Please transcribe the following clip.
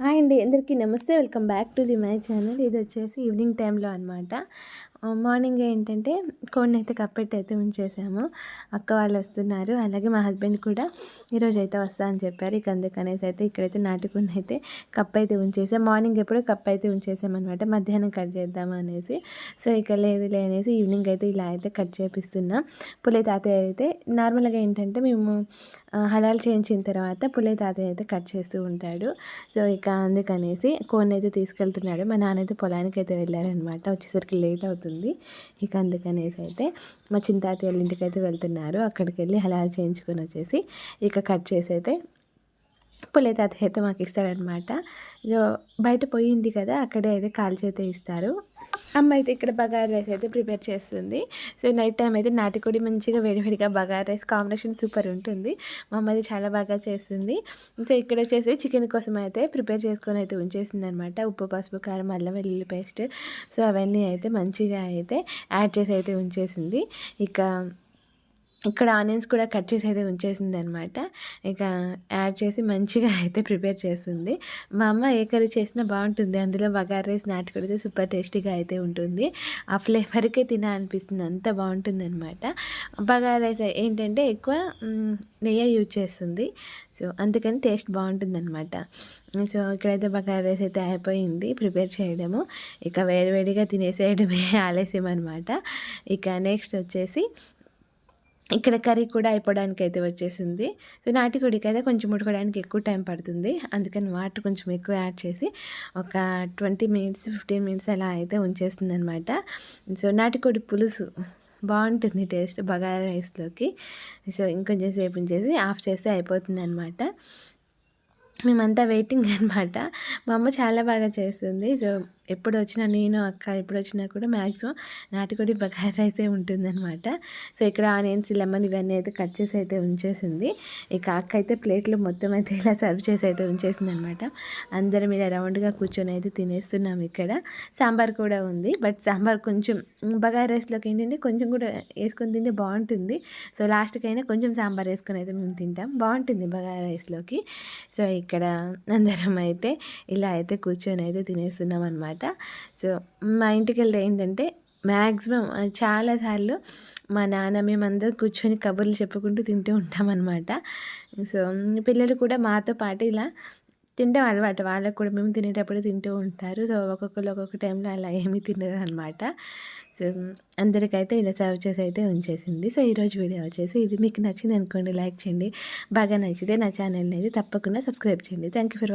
Hi అండి అందరికీ నమస్తే welcome back to the my channel. ఇది వచ్చేసి ఈవినింగ్ టైంలో అనమాట మార్నింగ్ ఏంటంటే కోడిని అయితే కప్పెట్టి అయితే ఉంచేసాము. అక్క వాళ్ళు వస్తున్నారు. అలాగే మా హస్బెండ్ కూడా ఈరోజు అయితే వస్తా అని చెప్పారు. ఇక అందుకనేసి అయితే ఇక్కడైతే నాటుకుని అయితే కప్ అయితే ఉంచేసాం. మార్నింగ్ ఎప్పుడో కప్ అయితే ఉంచేసామన్నమాట. మధ్యాహ్నం కట్ చేద్దాము అనేసి. సో ఇక లేదు అనేసి ఈవినింగ్ అయితే ఇలా అయితే కట్ చేపిస్తున్నాం. పులే తాతయ్య అయితే నార్మల్గా ఏంటంటే మేము హలాల్ చేయించిన తర్వాత పులే తాతయ్య అయితే కట్ చేస్తూ ఉంటాడు. సో ఇక అందుకనేసి కోడిని అయితే తీసుకెళ్తున్నాడు. మా నాన్న అయితే పొలానికి అయితే వెళ్ళారనమాట వచ్చేసరికి లేట్ అవుతుంది. ఉంది ఇక అందుకనేసి అయితే మా చింతాతి వాళ్ళ ఇంటికి అయితే వెళ్తున్నారు. అక్కడికి వెళ్ళి హలాల్ చేయించుకొని వచ్చేసి ఇక కట్ చేసి అయితే పులే తాతయ్య అయితే మాకు ఇస్తాడనమాట బయట పోయింది కదా అక్కడే అయితే కాల్ చేతే ఇస్తారు. అమ్మ అయితే ఇక్కడ బగారా రైస్ అయితే ప్రిపేర్ చేస్తుంది. సో నైట్ టైం అయితే నాటికోడి మంచిగా వేడివేడిగా బగారా రైస్ కాంబినేషన్ సూపర్ ఉంటుంది. మా అమ్మ అయితే చాలా బాగా చేస్తుంది. సో ఇక్కడ వచ్చేసి చికెన్ కోసం అయితే ప్రిపేర్ చేసుకొని అయితే ఉంచేసింది అనమాట ఉప్పు పసుపు కారం అల్లం వెల్లుల్లి పేస్ట్. సో అవన్నీ అయితే మంచిగా అయితే యాడ్ చేసి అయితే ఉంచేసింది. ఇక ఇక్కడ ఆనియన్స్ కూడా కట్ చేసి అయితే ఉంచేసింది అనమాట ఇక యాడ్ చేసి మంచిగా అయితే ప్రిపేర్ చేస్తుంది. మా అమ్మ ఏ కర్రీ చేసినా బాగుంటుంది. అందులో బగార్ రైస్ నాటుకొడితే సూపర్ టేస్టీగా అయితే ఉంటుంది. ఆ ఫ్లేవర్కే తినాలనిపిస్తుంది అంత బాగుంటుంది అనమాట బగార్ రైస్ ఏంటంటే ఎక్కువ నెయ్యి యూజ్ చేస్తుంది. సో అందుకని టేస్ట్ బాగుంటుంది అనమాట సో ఇక్కడైతే బగార్ రైస్ అయితే అయిపోయింది ప్రిపేర్ చేయడము. ఇక వేడివేడిగా తినేసేయడమే ఆలస్యం అనమాట ఇక నెక్స్ట్ వచ్చేసి ఇక్కడ కర్రీ కూడా అయిపోవడానికి అయితే వచ్చేసింది. సో నాటికోడికి అయితే కొంచెం ఉడకడానికి ఎక్కువ టైం పడుతుంది. అందుకని వాటర్ కొంచెం ఎక్కువ యాడ్ చేసి ఒక ట్వంటీ మినిట్స్ ఫిఫ్టీన్ మినిట్స్ అలా అయితే ఉంచేస్తుంది అనమాట సో నాటికోడి పులుసు బాగుంటుంది టేస్ట్ బగారా రైస్లోకి. సో ఇంకొంచెం సేపు ఉంచేసి ఆఫ్ చేస్తే అయిపోతుంది అనమాట మేమంతా వెయిటింగ్ అనమాట మా అమ్మ చాలా బాగా చేస్తుంది. సో ఎప్పుడు వచ్చినా నేను అక్క ఎప్పుడు వచ్చినా కూడా మ్యాక్సిమం నాటుకోడి బగారా రైసే ఉంటుందన్నమాట. సో ఇక్కడ ఆనియన్స్ లెమన్ ఇవన్నీ అయితే కట్ చేసి అయితే ఉంచేసింది. ఇక అక్క అయితే ప్లేట్లు మొత్తం అయితే ఇలా సర్వ్ చేసి అయితే ఉంచేసింది అనమాట అందరం ఇలా రౌండ్గా కూర్చొని అయితే తినేస్తున్నాం ఇక్కడ. సాంబార్ కూడా ఉంది. బట్ సాంబార్ కొంచెం బగాయ రైస్లోకి ఏంటంటే కొంచెం కూడా వేసుకొని తింటే బాగుంటుంది. సో లాస్ట్కి అయినా కొంచెం సాంబార్ వేసుకొని అయితే మేము తింటాం. బాగుంటుంది బగాయ రైస్లోకి. సో ఇక్కడ అందరం అయితే ఇలా అయితే కూర్చొని అయితే తినేస్తున్నాం అనమాట సో మా ఇంటికి వెళ్తే ఏంటంటే మ్యాక్సిమం చాలాసార్లు మా నాన్న మేమందరం కూర్చొని కబుర్లు చెప్పుకుంటూ తింటూ ఉంటామన్నమాట సో పిల్లలు కూడా మాతో పాటు ఇలా తింటాం అలవాటు. వాళ్ళకు కూడా మేము తినేటప్పుడు తింటూ ఉంటారు. సో ఒక్కొక్కరు ఒక్కొక్క టైంలో అలా ఏమీ తినరు అనమాట సో అందరికైతే ఇలా సర్వ్ చేసి అయితే ఉంచేసింది. సో ఈరోజు వీడియో వచ్చేసి ఇది. మీకు నచ్చింది అనుకోండి లైక్ చేయండి. బాగా నచ్చితే నా ఛానల్ని అయితే తప్పకుండా సబ్స్క్రైబ్ చేయండి. Thank you for